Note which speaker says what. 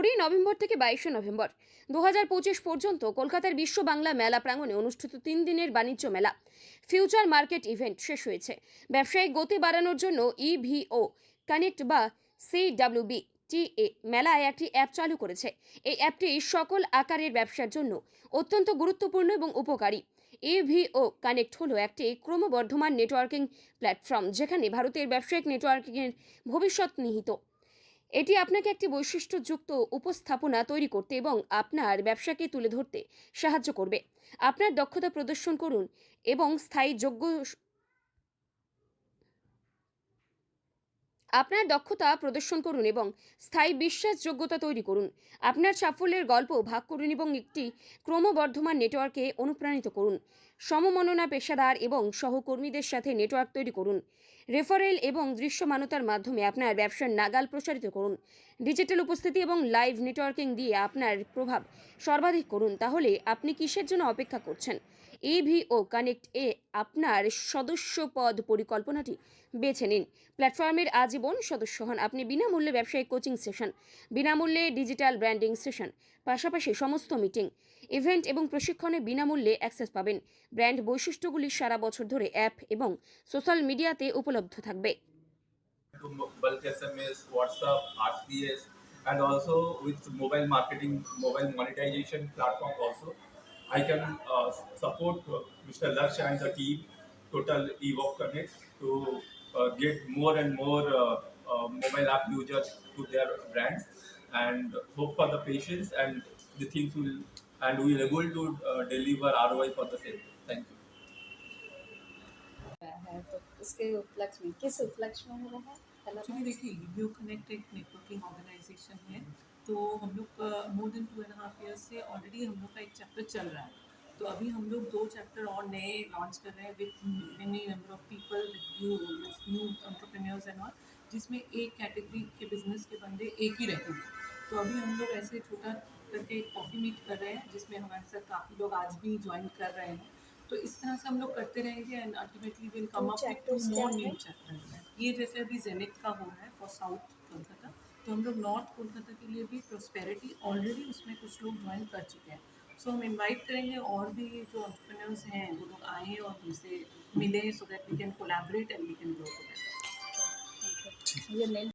Speaker 1: কুড়ি নভেম্বর থেকে বাইশে নভেম্বর। দু হাজার পঁচিশ পর্যন্ত কলকাতার বিশ্ব বাংলা মেলা প্রাঙ্গণে অনুষ্ঠিত তিন দিনের বাণিজ্য মেলা। ফিউচার মার্কেট ইভেন্ট শেষ হয়েছে। ব্যবসায়িক গতি বাড়ানোর জন্য ইভিও কানেক্ট বা সিডাব্লিউবি টিএ মেলায় একটি অ্যাপ চালু করেছে। এই অ্যাপটি সকল আকারের ব্যবসার জন্য অত্যন্ত গুরুত্বপূর্ণ এবং উপকারী। ইভিও কানেক্ট হলো একটি ক্রমবর্ধমান নেটওয়ার্কিং প্ল্যাটফর্ম যেখানে ভারতের ব্যবসায়িক নেটওয়ার্কিংয়ের ভবিষ্যৎ নিহিত। এটি আপনাকে একটি বৈশিষ্ট্যযুক্ত উপস্থাপনা তৈরি করতে এবং আপনার ব্যবসাকে তুলে ধরতে সাহায্য করবে। আপনার দক্ষতা প্রদর্শন করুন এবং স্থায়ী যোগ্য আপনার দক্ষতা প্রদর্শন করুন এবং স্থায়ী বিশ্বাসযোগ্যতা তৈরি করুন। আপনার সাফল্যের গল্প ভাগ করুন এবং একটি ক্রমবর্ধমান নেটওয়ার্কে অনুপ্রাণিত করুন। সমমননা পেশাদার এবং সহকর্মীদের সাথে নেটওয়ার্ক তৈরি করুন। রেফারেল এবং দৃশ্যমানতার মাধ্যমে আপনার ব্যবসার নাগাল প্রসারিত করুন। ডিজিটাল উপস্থিতি এবং লাইভ নেটওয়ার্কিং দিয়ে আপনার প্রভাব সর্বাধিক করুন। তাহলে আপনি কিসের জন্য অপেক্ষা করছেন? ইভিও কানেক্ট এ আপনার সদস্য পদ পরিকল্পনাটি বেছে নিন প্ল্যাটফর্মের আজীবন সদস্য হন আপনি বিনামূল্যে ব্যবসায়িক কোচিং সেশন বিনামূল্যে ডিজিটাল ব্র্যান্ডিং সেশন পাশাপাশি সমস্ত মিটিং ইভেন্ট এবং প্রশিক্ষণে বিনামূল্যে অ্যাক্সেস পাবেন ব্র্যান্ড বৈশিষ্ট্যগুলি সারা বছর ধরে অ্যাপ এবং সোশ্যাল মিডিয়াতে উপলব্ধ থাকবে
Speaker 2: and also with mobile marketing, mobile monetization platform also. I can uh, support uh, Mr. Laksh and the team, Total Evoke Connect, to uh, get more and more uh, uh, mobile app users to their brands and hope for the patience and the things will and we will able to uh, deliver ROI for the same. Thank you.
Speaker 3: है तो इसके उपलक्ष्य में किस उपलक्ष्य में हो रहा है पहला
Speaker 4: एक्चुअली देखिए यू कनेक्ट एक नेटवर्किंग ऑर्गेनाइजेशन है तो हम लोग more than two and half year से ऑलरेडी हम लोग का एक चैप्टर चल रहा है। तो अभी हम लोग दो चैप्टर और नए लॉन्च कर रहे हैं with many number of people you new entrepreneurs and all जिसमें एक कैटेगरी के बिज़नेस के बंदे एक ही रहते हैं। तो अभी हम लोग ऐसे छोटा करके एक कॉफ़ी मीट कर रहे हैं जिसमें हमारे साथ काफ़ी लोग आज भी ज्वाइन कर रहे हैं। तो इस तरह से हम लोग करते रहेंगे
Speaker 3: and
Speaker 4: ultimately will
Speaker 3: come
Speaker 4: up
Speaker 3: with
Speaker 4: more
Speaker 3: new
Speaker 4: chapter ये जैसे अभी जेनिथ का हो रहा है फॉर साउथ कोलकाता तो हम लोग नॉर्थ कोलकाता के लिए भी प्रोस्पेरिटी ऑलरेडी उसमें कुछ लोग ज्वाइन कर चुके हैं। सो so, हम इनवाइट करेंगे और भी जो ऑन्टरप्रनर्स हैं वो लोग आए और हमसे मिले so that we can collaborate and we can
Speaker 3: grow together